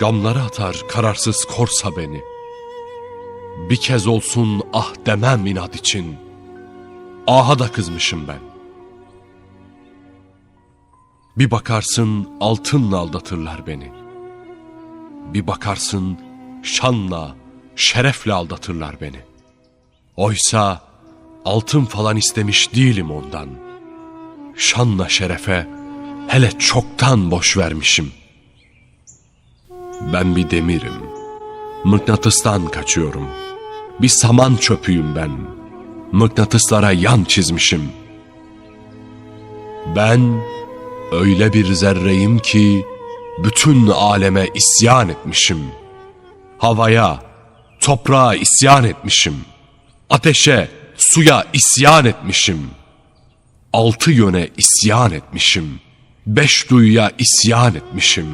Gamlara atar kararsız korsa beni. Bir kez olsun ah demem inat için. Aha da kızmışım ben. Bir bakarsın altınla aldatırlar beni. Bir bakarsın şanla, şerefle aldatırlar beni. Oysa altın falan istemiş değilim ondan. Şanla şerefe hele çoktan boş vermişim. Ben bir demirim. Mıknatıstan kaçıyorum. Bir saman çöpüyüm ben. Mıknatıslara yan çizmişim. Ben öyle bir zerreyim ki bütün aleme isyan etmişim. Havaya, toprağa isyan etmişim. Ateşe, suya isyan etmişim. Altı yöne isyan etmişim. Beş duyuya isyan etmişim.